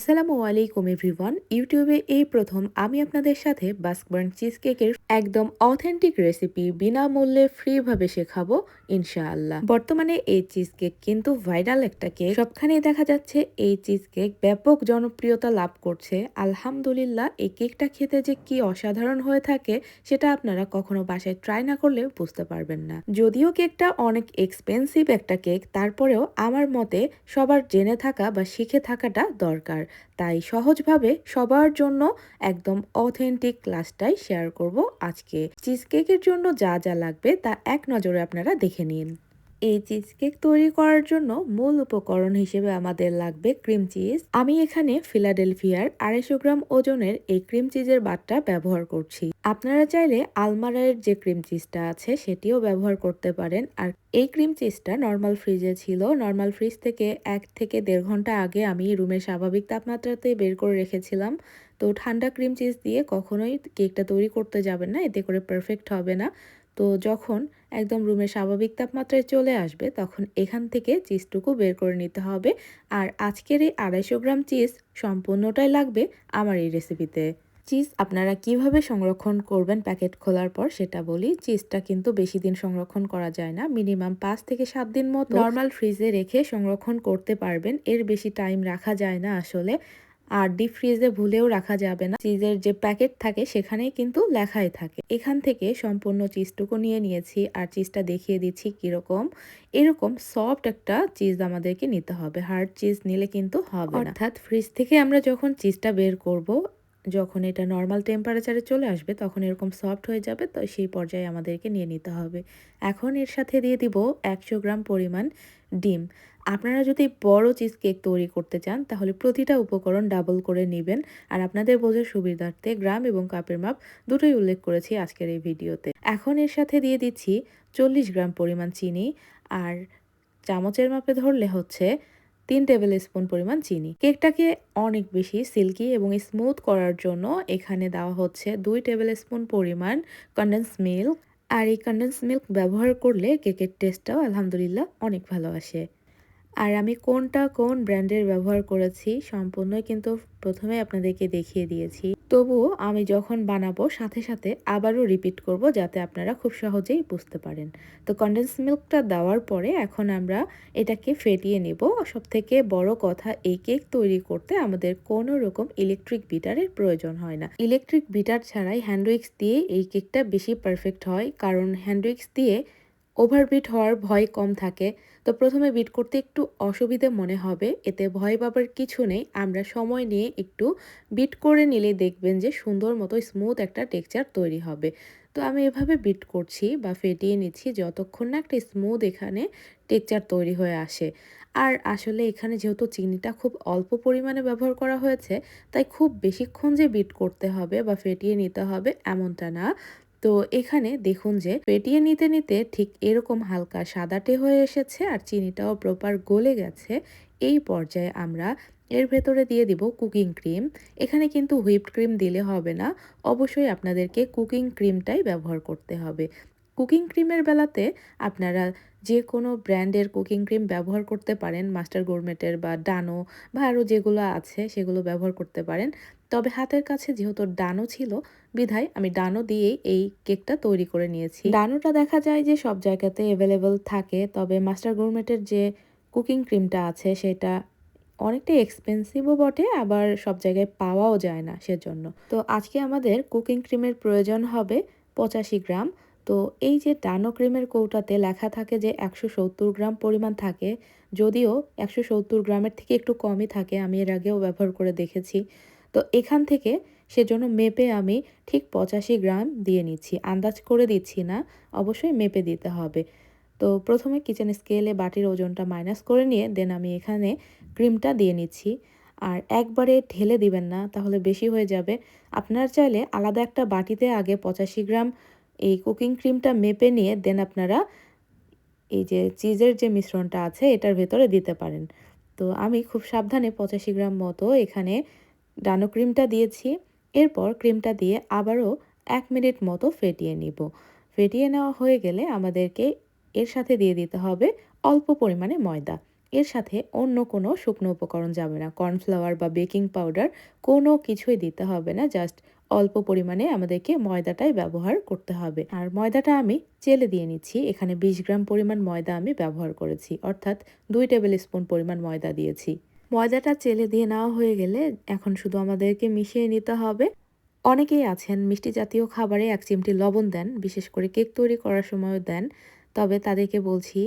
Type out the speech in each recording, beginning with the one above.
আসসালামু আলাইকুম, এভরিওয়ান। ইউটিউবে এই প্রথম আমি আপনাদের সাথে বাস্কবার্ন চিজ কেকের একদম অথেন্টিক রেসিপি বিনামূল্যে ফ্রিভাবে শেখাবো, ইনশাআল্লাহ। বর্তমানে এই চিজ কেক কিন্তু ভাইরাল একটা কেক সবখানেই দেখা যাচ্ছে এই চিজ কেক ব্যাপক জনপ্রিয়তা লাভ করছে। আলহামদুলিল্লাহ, এই কেকটা খেতে যে কি অসাধারণ হয়ে থাকে, সেটা আপনারা কখনো বাসায় ট্রাই না করলে বুঝতে পারবেন না। যদিও কেকটা অনেক এক্সপেন্সিভ একটা কেক তারপরেও আমার মতে সবার জেনে থাকা বা শিখে থাকাটা দরকার। তাই সহজভাবে সবার জন্য একদম অথেন্টিক ক্লাসটাই শেয়ার করব আজকে। চিজ কেকের জন্য যা যা লাগবে তা এক নজরে আপনারা দেখে নিন। এই চিজ কেক তৈরি করার জন্য মূল উপকরণ হিসেবে আমাদের লাগবে ক্রিম চিজ। আমি এখানে ফিলাডেলফিয়ার আড়াইশো গ্রাম ওজনের এই ক্রিম চিজের বাটটা ব্যবহার করছি। আপনারা চাইলে আলমারায়ের যে ক্রিম চিজটা আছে সেটিও ব্যবহার করতে পারেন। আর এই ক্রিম চিজটা নর্মাল ফ্রিজে ছিল। নর্মাল ফ্রিজ থেকে এক থেকে দেড় ঘণ্টা আগে আমি রুমের স্বাভাবিক তাপমাত্রাতে বের করে রেখেছিলাম। তো ঠান্ডা ক্রিম চিজ দিয়ে কখনোই কেকটা তৈরি করতে যাবেন না। এতে করে পারফেক্ট হবে না। তো যখন একদম রুমের স্বাভাবিক তাপমাত্রায় চলে আসবে তখন এখান থেকে চিজটুকু বের করে নিতে হবে। আর আজকের এই আড়াইশো গ্রাম চিজ সম্পূর্ণটাই লাগবে আমার এই রেসিপিতে চিজ আপনারা কীভাবে সংরক্ষণ করবেন প্যাকেট খোলার পর সেটা বলি চিজটা কিন্তু বেশি দিন সংরক্ষণ করা যায় না মিনিমাম পাঁচ থেকে সাত দিন মতো নর্মাল ফ্রিজে রেখে সংরক্ষণ করতে পারবেন এর বেশি টাইম রাখা যায় না আসলে। আর ডিপ ফ্রিজে ভুলেও রাখা যাবে না। চিজের যে প্যাকেট থাকে, সেখানেই কিন্তু লেখাই থাকে। এখান থেকে সম্পূর্ণ চিজটুকু নিয়ে নিয়েছি আর চিজটা দেখিয়ে দিচ্ছি কীরকম। এরকম সফট একটা চিজ আমাদেরকে নিতে হবে। হার্ড চিজ নিলে কিন্তু হবে অর্থাৎ ফ্রিজ থেকে আমরা যখন চিজটা বের করব, যখন এটা নর্মাল টেম্পারেচারে চলে আসবে, তখন এরকম সফট হয়ে যাবে, তো সেই পর্যায়ে আমাদেরকে নিয়ে নিতে হবে। এখন এর সাথে দিয়ে দিব একশো গ্রাম পরিমাণ ডিম। আপনারা যদি বড় চিজ কেক তৈরি করতে চান, তাহলে প্রতিটা উপকরণ ডাবল করে নেবেন। আর আপনাদের বোঝার সুবিধার্থে গ্রাম এবং কাপের মাপ দুটোই উল্লেখ করেছি আজকের এই ভিডিওতে। এখন এর সাথে দিয়ে দিচ্ছি চল্লিশ গ্রাম পরিমাণ চিনি আর চামচের মাপে ধরলে হচ্ছে তিন টেবিল স্পুন পরিমাণ চিনি। কেকটাকে অনেক বেশি সিল্কি এবং স্মুথ করার জন্য এখানে দেওয়া হচ্ছে দুই টেবিল স্পুন পরিমাণ কন্ডেন্স মিল্ক আর এই কন্ডেন্স মিল্ক ব্যবহার করলে কেকের টেস্টটাও আলহামদুলিল্লাহ অনেক ভালো আসে। আর আমি কোনটা কোন ব্র্যান্ডের ব্যবহার করেছি সম্পূর্ণই কিন্তু প্রথমে আপনাদেরকে দেখিয়ে দিয়েছি। তবুও আমি যখন বানাবো সাথে সাথে আবারও রিপিট করব যাতে আপনারা খুব সহজেই বুঝতে পারেন। তো কন্ডেন্স মিল্কটা দেওয়ার পরে এখন আমরা এটাকে ফেটিয়ে নেব। সব থেকে বড় কথা, এই কেক তৈরি করতে আমাদের কোনো রকম ইলেকট্রিক বিটারের প্রয়োজন হয় না। ইলেকট্রিক বিটার ছাড়াই হ্যান্ডউইক্স দিয়ে এই কেকটা বেশি পারফেক্ট হয়। কারণ হ্যান্ডউইক্স দিয়ে ওভারবিট হওয়ার ভয় কম থাকে। তো প্রথমে বিট করতে একটু অসুবিধে মনে হবে। এতে ভয় পাবার কিছু নেই। আমরা সময় নিয়ে একটু বিট করে নিলে দেখবেন যে সুন্দর মতো স্মুথ একটা টেক্সচার তৈরি হবে। তো আমি এভাবে বিট করছি বা ফেটিয়ে নিচ্ছি যতক্ষণ না একটা স্মুথ এখানে টেক্সচার তৈরি হয়ে আসে। আর আসলে এখানে যেহেতু চিনিটা খুব অল্প পরিমাণে ব্যবহার করা হয়েছে, তাই খুব বেশিক্ষণ যে বিট করতে হবে বা ফেটিয়ে নিতে হবে এমনটা না। তো এখানে দেখুন যে পেটিয়ে নিতে নিতে ঠিক এরকম হালকা সাদাটে হয়ে এসেছে আর চিনিটাও প্রপার গলে গেছে। এই পর্যায়ে আমরা এর ভেতরে দিয়ে দিব কুকিং ক্রিম এখানে কিন্তু হুইপড ক্রিম দিলে হবে না, অবশ্যই আপনাদেরকে কুকিং ক্রিমটাই ব্যবহার করতে হবে। কুকিং ক্রিমের বেলাতে আপনারা যে কোনো ব্র্যান্ডের কুকিং ক্রিম ব্যবহার করতে পারেন, মাস্টার গোরমেটের বা ডানো বা আরও যেগুলো আছে সেগুলো ব্যবহার করতে পারেন। তবে হাতের কাছে যেহেতু ডানো ছিল, বিধায় আমি ডানো দিয়েই এই কেকটা তৈরি করে নিয়েছি। ডানোটা দেখা যায় যে সব জায়গাতে অ্যাভেলেবেল থাকে, তবে মাস্টার গোরমেটের যে কুকিং ক্রিমটা আছে সেটা অনেকটাই এক্সপেন্সিভও বটে, আবার সব জায়গায় পাওয়াও যায় না সেজন্য। তো আজকে আমাদের কুকিং ক্রিমের প্রয়োজন হবে পঁচাশি গ্রাম। তো এই যে ডানো ক্রিমের কৌটাতে লেখা থাকে যে একশো সত্তর গ্রাম পরিমাণ থাকে, যদিও একশো সত্তর গ্রামের থেকে একটু কমই থাকে, আমি এর আগেও ব্যবহার করে দেখেছি। তো এখান থেকে সেজন্য মেপে আমি ঠিক পঁচাশি গ্রাম দিয়ে নিচ্ছি। আন্দাজ করে দিচ্ছি না, অবশ্যই মেপে দিতে হবে। তো প্রথমে কিচেন স্কেলে বাটির ওজনটা মাইনাস করে নিয়ে দেন আমি এখানে ক্রিমটা দিয়ে নিচ্ছি। আর একবারে ঢেলে দিবেন না, তাহলে বেশি হয়ে যাবে। আপনার চাইলে আলাদা একটা বাটিতে আগে পঁচাশি গ্রাম এই কুকিং ক্রিমটা মেপে নিয়ে দেন আপনারা এই যে চিজের যে মিশ্রণটা আছে, এটার ভেতরে দিতে পারেন। তো আমি খুব সাবধানে পঁচাশি গ্রাম মতো এখানে ডানো ক্রিমটা দিয়েছি, এরপর ক্রিমটা দিয়ে আবারও এক মিনিট মতো ফেটিয়ে নিব। ফেটিয়ে নেওয়া হয়ে গেলে আমাদেরকে এর সাথে দিয়ে দিতে হবে অল্প পরিমাণে ময়দা। এর সাথে অন্য কোনো শুকনো উপকরণ যাবে না। কর্নফ্লাওয়ার বা বেকিং পাউডার কোনো কিছুই দিতে হবে না, জাস্ট অল্প পরিমাণে আমাদেরকে ময়দাটাই ব্যবহার করতে হবে। আর ময়দাটা আমি চেলে দিয়ে নিচ্ছি। এখানে বিশ গ্রাম পরিমাণ ময়দা আমি ব্যবহার করেছি, অর্থাৎ দুই টেবিল স্পুন পরিমাণ ময়দা দিয়েছি। ময়দাটা চেলে দিয়ে নেওয়া হয়ে গেলে এখন শুধু আমাদেরকে মিশিয়ে নিতে হবে। অনেকেই আছেন মিষ্টি জাতীয় খাবারে এক চিমটি লবণ দেন, বিশেষ করে কেক তৈরি করার সময়ও দেন। তবে তাদেরকে বলছি,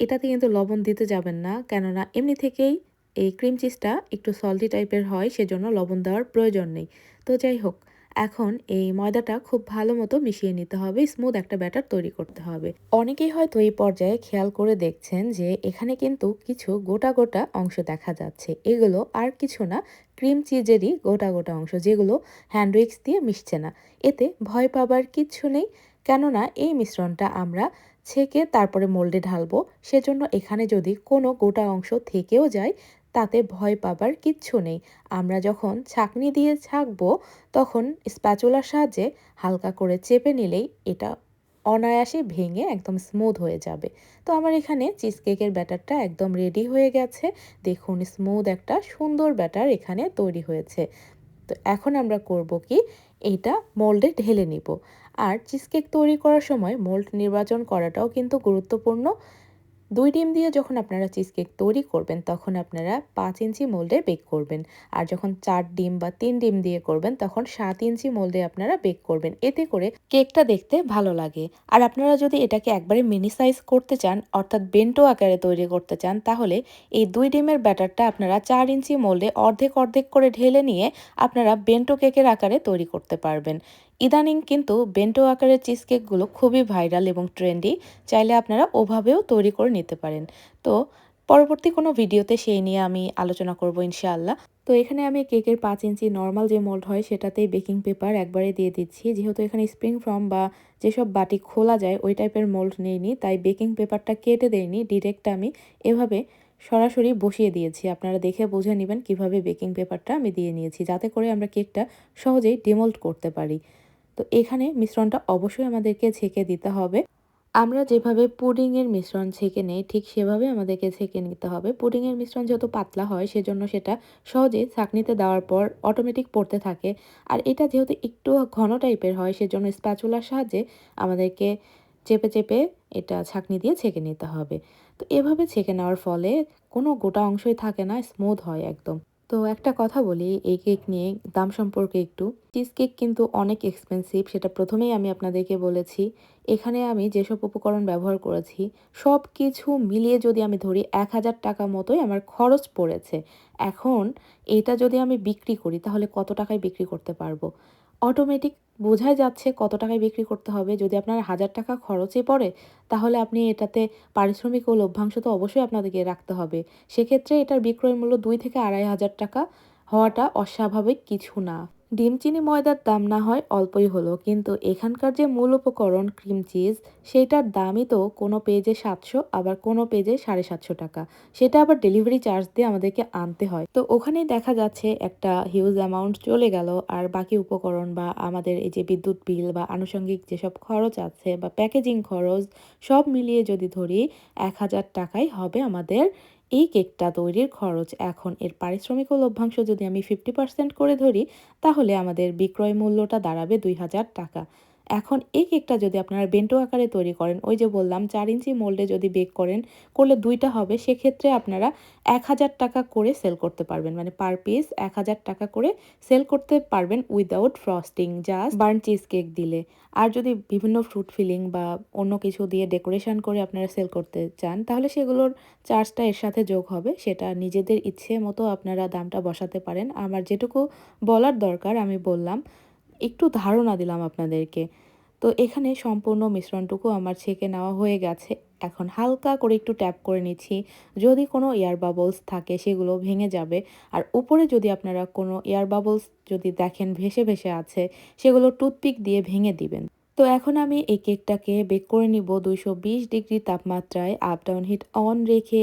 এটাতে কিন্তু লবণ দিতে যাবেন না, কেননা এমনি থেকেই এই ক্রিম চিজটা একটু সল্টি টাইপের হয়, সেজন্য লবণ দেওয়ার প্রয়োজন নেই। তো যাই হোক এখন এই ময়দাটা খুব ভালো মতো মিশিয়ে নিতে হবে স্মুথ একটা ব্যাটার তৈরি করতে হবে। অনেকেই হয়তো এই পর্যায়ে খেয়াল করে দেখছেন যে এখানে কিন্তু কিছু গোটা গোটা অংশ দেখা যাচ্ছে। এগুলো আর কিছু না, ক্রিম চিজেরই গোটা গোটা অংশ যেগুলো হ্যান্ডউইক্স দিয়ে মিশছে না। এতে ভয় পাবার কিচ্ছু নেই, কেননা এই মিশ্রণটা আমরা ছেঁকে তারপরে মোল্ডে ঢালবো। সেজন্য এখানে যদি কোনো গোটা অংশ থেকেও যায় তাতে ভয় পাবার কিচ্ছু নেই। আমরা যখন ছাকনি দিয়ে ছাকবো, তখন স্প্যাচুলার সাহায্যে হালকা করে চেপে নিলেই এটা অনায়াসে ভেঙে একদম স্মুথ হয়ে যাবে। তো আমার এখানে চিজ কেকের ব্যাটারটা একদম রেডি হয়ে গেছে। দেখুন স্মুথ একটা সুন্দর ব্যাটার এখানে তৈরি হয়েছে। তো এখন আমরা করব কি, এটা মোল্ডে ঢেলে নিব। আর চিজকেক তৈরি করার সময় মোল্ড নির্বাচন করাটাও কিন্তু গুরুত্বপূর্ণ। দুই ডিম দিয়ে যখন আপনারা চিজ কেক তৈরি করবেন, তখন আপনারা পাঁচ ইঞ্চি মোল্ডে বেক করবেন। আর যখন চার ডিম বা তিন ডিম দিয়ে করবেন, তখন সাত ইঞ্চি মোল্ডে আপনারা বেক করবেন। এতে করে কেকটা দেখতে ভালো লাগে। আর আপনারা যদি এটাকে একবারে মিনি সাইজ করতে চান, অর্থাৎ বেন্টো আকারে তৈরি করতে চান, তাহলে এই দুই ডিমের ব্যাটারটা আপনারা চার ইঞ্চি মোল্ডে অর্ধেক অর্ধেক করে ঢেলে নিয়ে আপনারা বেন্টো কেকের আকারে তৈরি করতে পারবেন। ইদানিং কিন্তু বেন্টো আকারের চিজ কেকগুলো খুবই ভাইরাল এবং ট্রেন্ডি চাইলে আপনারা ওভাবেও তৈরি করে নিতে পারেন। তো পরবর্তী কোনো ভিডিওতে সেই নিয়ে আমি আলোচনা করব ইনশাআল্লাহ। তো এখানে আমি কেকের পাঁচ ইঞ্চি নর্মাল যে মোল্ড হয়, সেটাতেই বেকিং পেপার একবারে দিয়ে দিচ্ছি। যেহেতু এখানে স্প্রিং ফর্ম বা যেসব বাটি খোলা যায়, ওই টাইপের মোল্ড নেইনি, তাই বেকিং পেপারটা কেটে দেয়নি ডিরেক্ট আমি এভাবে সরাসরি বসিয়ে দিয়েছি। আপনারা দেখে বুঝে নেবেন কীভাবে বেকিং পেপারটা আমি দিয়ে নিয়েছি, যাতে করে আমরা কেকটা সহজেই ডিমোল্ড করতে পারি। তো এখানে মিশ্রণটা অবশ্যই আমাদেরকে ছেঁকে দিতে হবে। আমরা যেভাবে পুডিংয়ের মিশ্রণ ছেঁকে নেই, ঠিক সেভাবে আমাদেরকে ছেঁকে নিতে হবে। পুডিংয়ের মিশ্রণ যেহেতু পাতলা হয়, সেজন্য সেটা সহজে ছাঁকনিতে দেওয়ার পর অটোমেটিক পড়তে থাকে। আর এটা যেহেতু একটু ঘন টাইপের হয়, সেজন্য স্প্যাচুলার সাহায্যে আমাদেরকে চেপে চেপে এটা ছাঁকনি দিয়ে ছেঁকে নিতে হবে। তো এভাবে ছেঁকে নেওয়ার ফলে কোনো গোটা অংশই থাকে না স্মুথ হয় একদম। তো একটা কথা বলি, এই কেক নিয়ে দাম সম্পর্কে একটু। চিজ কেক কিন্তু অনেক এক্সপেন্সিভ সেটা প্রথমেই আমি আপনাদেরকে বলেছি। এখানে আমি যেসব উপকরণ ব্যবহার করেছি সব কিছু মিলিয়ে যদি আমি ধরি এক হাজার টাকা মতোই আমার খরচ পড়েছে। এখন এটা যদি আমি বিক্রি করি, তাহলে কত টাকায় বিক্রি করতে পারব? অটোমেটিক বোঝাই যাচ্ছে কত টাকায় বিক্রি করতে হবে। যদি আপনার হাজার টাকা খরচে পড়ে, তাহলে আপনি এটাতে পারিশ্রমিক ও লভ্যাংশ তো অবশ্যই আপনাদেরকে রাখতে হবে। সেক্ষেত্রে এটার বিক্রয় মূল্য দুই থেকে আড়াই হাজার টাকা হওয়াটা অস্বাভাবিক কিছু না। ডিম চিনি ময়দার দাম না হয় অল্পই হলো, কিন্তু এখানকার যে মূল উপকরণ ক্রিম চিজ সেটার দামই তো কোনো পেজে সাতশো, আবার কোনো পেজে সাড়ে সাতশো টাকা। সেটা আবার ডেলিভারি চার্জ দিয়ে আমাদেরকে আনতে হয়। তো ওখানেই দেখা যাচ্ছে একটা হিউজ অ্যামাউন্ট চলে গেল, আর বাকি উপকরণ বা আমাদের এই যে বিদ্যুৎ বিল বা আনুষঙ্গিক যেসব খরচ আছে বা প্যাকেজিং খরচ, সব মিলিয়ে যদি ধরি, এক হাজার টাকাই হবে আমাদের এই কেকটা তৈরির খরচ এখন এর পারিশ্রমিক ও লভ্যাংশ যদি আমি ফিফটি পার্সেন্ট করে ধরি, তাহলে আমাদের বিক্রয় মূল্যটা দাঁড়াবে দুই হাজার টাকা। এখন এই কেকটা যদি আপনারা বেন্টো আকারে তৈরি করেন, ওই যে বললাম চার ইঞ্চি মোল্ডে যদি বেক করেন, করলে দুইটা হবে, সেক্ষেত্রে আপনারা এক হাজার টাকা করে সেল করতে পারবেন। মানে পার পিস এক হাজার টাকা করে সেল করতে পারবেন without frosting, just burn cheese cake দিলে। আর যদি বিভিন্ন ফ্রুট ফিলিং বা অন্য কিছু দিয়ে ডেকোরেশন করে আপনারা সেল করতে চান, তাহলে সেগুলোর চার্জটা এর সাথে যোগ হবে, সেটা নিজেদের ইচ্ছে মতো আপনারা দামটা বসাতে পারেন। আমার যেটুকু বলার দরকার, আমি বললাম। একটু ধারণা দিলাম আপনাদেরকে। তো এখানে সম্পূর্ণ মিশ্রণটুকু আমার ছেঁকে নেওয়া হয়ে গেছে। এখন হালকা করে একটু ট্যাপ করে নিচ্ছি। যদি কোনো এয়ার বাবলস থাকে, সেগুলো ভেঙে যাবে। আর উপরে যদি আপনারা কোনো এয়ার বাবলস যদি দেখেন, ভেসে ভেসে আছে, সেগুলো টুথপিক দিয়ে ভেঙে দিবেন। তো এখন আমি এই কেকটাকে বেক করে নিব দুইশো বিশ ডিগ্রি তাপমাত্রায়। আপ, ডাউন, হিট, অন রেখে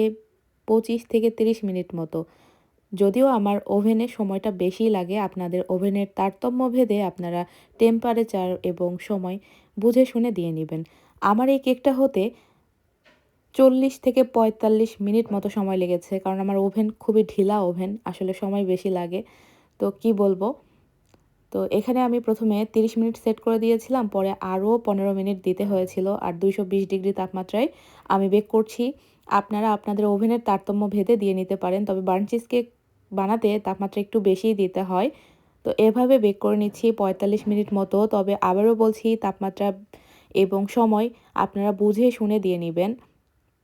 পঁচিশ থেকে তিরিশ মিনিট মতো। যদিও আমার ওভেনে সময়টা বেশি লাগে আপনাদের ওভেনের তারতম্য ভেদে আপনারা টেম্পারেচার এবং সময় বুঝে শুনে দিয়ে নেবেন। আমার এই কেকটা হতে চল্লিশ থেকে পঁয়তাল্লিশ মিনিট মতো সময় লেগেছে, কারণ আমার ওভেন খুবই ঢিলা ওভেন, আসলে সময় বেশি লাগে। তো কি বলব? তো এখানে আমি প্রথমে 30 মিনিট সেট করে দিয়েছিলাম, পরে আরও পনেরো মিনিট দিতে হয়েছিল, আর দুইশো বিশ ডিগ্রি তাপমাত্রায় আমি বেক করছি। আপনারা আপনাদের ওভেনের তারতম্য ভেদে দিয়ে নিতে পারেন, তবে বার্ন চিজ কেক বানাতে তাপমাত্রা একটু বেশিই দিতে হয়। তো এভাবে বেক করে নিচ্ছি পঁয়তাল্লিশ মিনিট মতো। তবে আবারও বলছি, তাপমাত্রা এবং সময় আপনারা বুঝে শুনে দিয়ে নেবেন।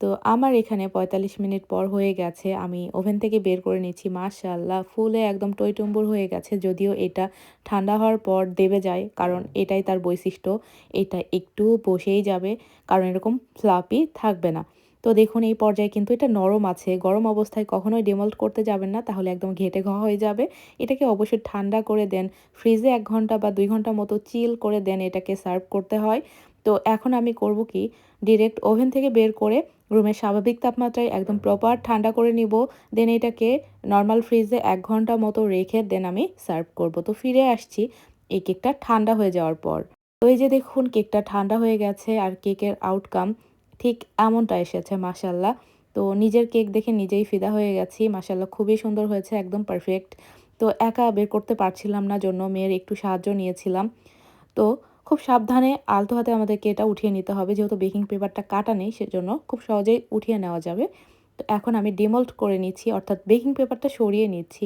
তো আমার এখানে ৪৫ মিনিট পর হয়ে গেছে। আমি ওভেন থেকে বের করে নিচ্ছি। মাশাআল্লাহ, ফুলে একদম টইটুম্বুর হয়ে গেছে। যদিও এটা ঠান্ডা হওয়ার পর দেবে যায়, কারণ এটাই তার বৈশিষ্ট্য। এটা একটু বসেই যাবে, কারণ এরকম ফ্লাপি থাকবে না। তো দেখুন, এই পর্যায়ে কিন্তু এটা নরম আছে। গরম অবস্থায় কখনোই ডিমল্ট করতে যাবেন না, তাহলে একদম ঘেটে ঘ হয়ে যাবে। এটাকে অবশ্যই ঠান্ডা করে দেন। ফ্রিজে এক ঘণ্টা বা দুই ঘণ্টা মতো চিল করে দেন এটাকে সার্ভ করতে হয়। তো এখন আমি করব কি ডিরেক্ট ওভেন থেকে বের করে রুমের স্বাভাবিক তাপমাত্রায় একদম প্রপার ঠান্ডা করে নিব। দেন এটাকে নর্মাল ফ্রিজে এক ঘণ্টা মতো রেখে দেন আমি সার্ভ করব। তো ফিরে আসছি, এই কেকটা ঠান্ডা হয়ে যাওয়ার পর। তো এই যে দেখুন, কেকটা ঠান্ডা হয়ে গেছে আর কেকের আউটকাম ঠিক এমনটা এসেছে মাসাল্লাহ তো নিজের কেক দেখে নিজেই ফিদা হয়ে গেছি মাসাল্লাহ খুবই সুন্দর হয়েছে, একদম পারফেক্ট তো একা বের করতে পারছিলাম না জন্য মেয়ের একটু সাহায্য নিয়েছিলাম। তো খুব সাবধানে আলতো হাতে আমাদেরকে এটা উঠিয়ে নিতে হবে, যেহেতু বেকিং পেপারটা কাটা নেই, সেজন্য খুব সহজেই উঠিয়ে নেওয়া যাবে। তো এখন আমি ডিমল্ট করে নিচ্ছি, অর্থাৎ বেকিং পেপারটা সরিয়ে নিচ্ছি।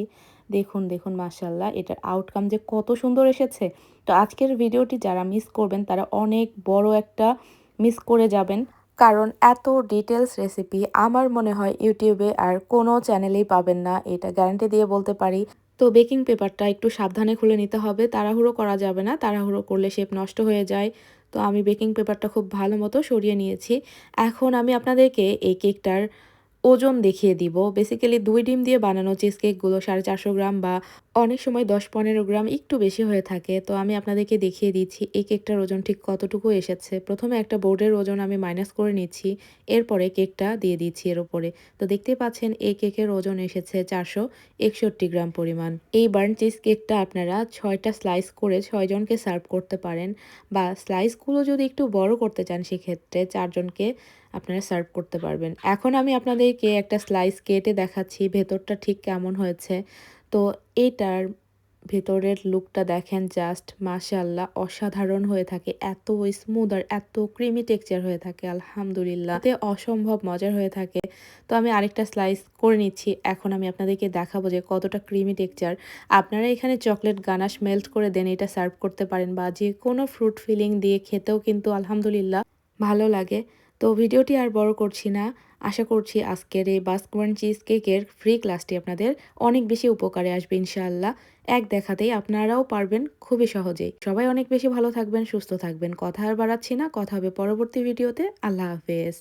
দেখুন দেখুন মাসাল্লাহ এটার আউটকাম যে কত সুন্দর এসেছে। তো আজকের ভিডিওটি যারা মিস করবেন, তারা অনেক বড় একটা মিস করে যাবেন। কারণ এত ডিটেলস রেসিপি আমার মনে হয় ইউটিউবে আর কোনো চ্যানেলেই পাবেন না, এটা গ্যারান্টি দিয়ে বলতে পারি। তো বেকিং পেপারটা একটু সাবধানে খুলে নিতে হবে, তাড়াহুড়ো করা যাবে না, তাড়াহুড়ো করলে শেপ নষ্ট হয়ে যায়। তো আমি বেকিং পেপারটা খুব ভালো মতো সরিয়ে নিয়েছি। এখন আমি আপনাদেরকে এই কেকটার ওজন দেখিয়ে দিব। বেসিক্যালি দুই ডিম দিয়ে বানানো চিজ কেকগুলো সাড়ে চারশো গ্রাম বা অনেক সময় দশ পনেরো গ্রাম একটু বেশি হয়ে থাকে। তো আমি আপনাদেরকে দেখিয়ে দিচ্ছি এই কেকটার ওজন ঠিক কতটুকু এসেছে। প্রথমে একটা বোর্ডের ওজন আমি মাইনাস করে নিচ্ছি, এরপরে কেকটা দিয়ে দিচ্ছি এর ওপরে তো দেখতে পাচ্ছেন এই কেকের ওজন এসেছে চারশো একষট্টি গ্রাম পরিমাণ। এই বার্ন চিজ কেকটা আপনারা ছয়টা স্লাইস করে ছয়জনকে সার্ভ করতে পারেন বা স্লাইসগুলো যদি একটু বড় করতে চান সেক্ষেত্রে চারজনকে আপনারা সার্ভ করতে পারবেন। এখন আমি আপনাদেরকে একটা স্লাইস কেটে দেখাচ্ছি, ভেতরটা ঠিক কেমন হয়েছে। তো এটার ভেতরের লুকটা দেখেন জাস্ট মাশাল্লাহ অসাধারণ হয়ে থাকে, এত স্মুথ আর এত ক্রিমি টেক্সচার হয়ে থাকে, আলহামদুলিল্লাহ। তে অসম্ভব মজার হয়ে থাকে। তো আমি আরেকটা স্লাইস করে নিচ্ছি, এখন আমি আপনাদেরকে দেখাবো যে কতটা ক্রিমি টেক্সচার আপনারা এখানে চকলেট গানাশ মেল্ট করে দেন, এটা সার্ভ করতে পারেন বা যে কোনো ফ্রুট ফিলিং দিয়ে খেতেও কিন্তু আলহামদুলিল্লাহ ভালো লাগে। তো ভিডিওটি আর বড় করছি না। আশা করছি আজকের এই বাস্কওয়ান চিজ কেকের ফ্রি ক্লাসটি আপনাদের অনেক বেশি উপকারে আসবে ইনশাআল্লাহ। এক দেখাতেই আপনারাও পারবেন খুবই সহজেই সবাই অনেক বেশি ভালো থাকবেন, সুস্থ থাকবেন। কথা আর বাড়াচ্ছি না। কথা হবে পরবর্তী ভিডিওতে। আল্লাহ হাফেজ।